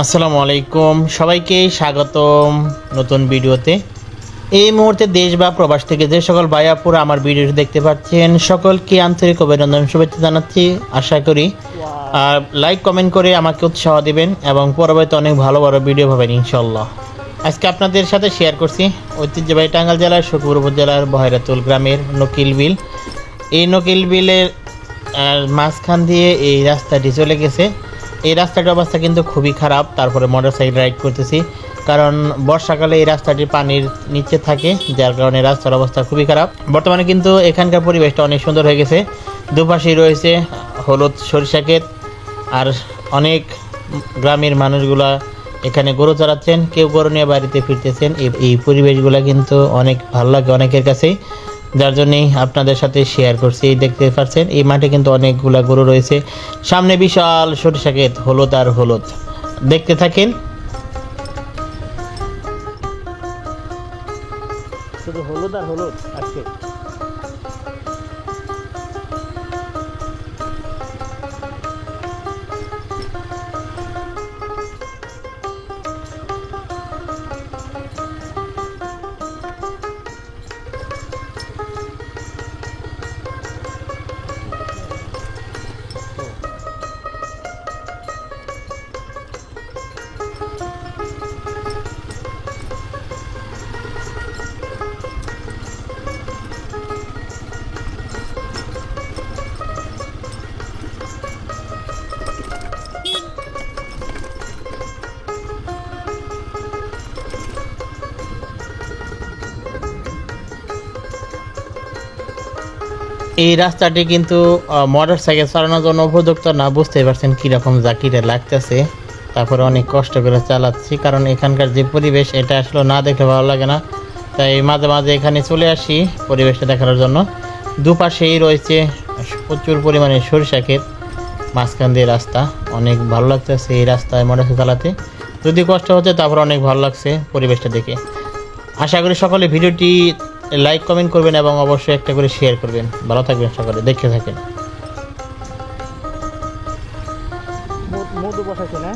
আসসালামু আলাইকুম। সবাইকে স্বাগতম নতুন ভিডিওতে। এই মুহূর্তে দেশ বা প্রবাস থেকে যে সকল ভাইয়াপুর আমার ভিডিওটি দেখতে পাচ্ছেন সকলকে আন্তরিক অভিনন্দন শুভেচ্ছা জানাচ্ছি। আশা করি আর লাইক কমেন্ট করে আমাকে উৎসাহ দিবেন এবং পরবর্তীতে অনেক ভালো ভালো ভিডিও পাবেন ইনশাল্লাহ আজকে আপনাদের সাথে শেয়ার করছি ঐতিহ্যবাহী টাঙ্গাল জেলার শুকুর উপজেলার বহেরাতুল গ্রামের নকিল বিল। এই নকিল বিলের মাঝখান দিয়ে এই রাস্তাটি চলে গেছে। এই রাস্তাটার অবস্থা কিন্তু খুবই খারাপ, তারপরে মোটর সাইকেল রাইড করতেছি। কারণ বর্ষাকালে এই রাস্তাটি পানির নিচে থাকে, যার কারণে রাস্তার অবস্থা খুবই খারাপ। বর্তমানে কিন্তু এখানকার পরিবেশটা অনেক সুন্দর হয়ে গেছে। দুপাশেই রয়েছে হলুদ সরিষা ক্ষেত, আর অনেক গ্রামের মানুষগুলা এখানে গরু চড়াচ্ছেন। কেউ গরু নিয়ে বাড়িতে ফিরতেছেন। এই পরিবেশগুলো কিন্তু অনেক ভালো লাগে অনেকের কাছেই। যার জন্যই আপনাদের সাথে শেয়ার করছি। দেখতে পাচ্ছেন, এই মাঠে কিন্তু অনেকগুলা গরু রয়েছে। সামনে বিশাল সরিষা ক্ষেত, হলুদ আর হলুদ। দেখতে থাকেন। শুধু হলুদ আর হলুদ আজকে। এই রাস্তাটি কিন্তু মোটর সাইকেল চালানোর জন্য উপযুক্ত না বুঝতে পারছেন কীরকম জাকিরে লাগতেছে। তারপরে অনেক কষ্ট করে চালাচ্ছি, কারণ এখানকার যে পরিবেশ, এটা আসলে না দেখলে ভালো লাগে না। তাই মাঝে মাঝে এখানে চলে আসি পরিবেশটা দেখার জন্য। দুপাশেই রয়েছে প্রচুর পরিমাণে সরিষা ক্ষেত, মাঝখান দিয়ে রাস্তা। অনেক ভালো লাগতেছে এই রাস্তায় মোটর সাইকেল চালাতে। যদি কষ্ট হচ্ছে, তারপর অনেক ভালো লাগছে পরিবেশটা দেখে। আশা করি সকলে ভিডিওটি লাইক কমেন্ট করবেন এবং অবশ্যই একটা করে শেয়ার করবেন। ভালো থাকবেন সকালে, দেখতে থাকেন। মধু বসাইছে না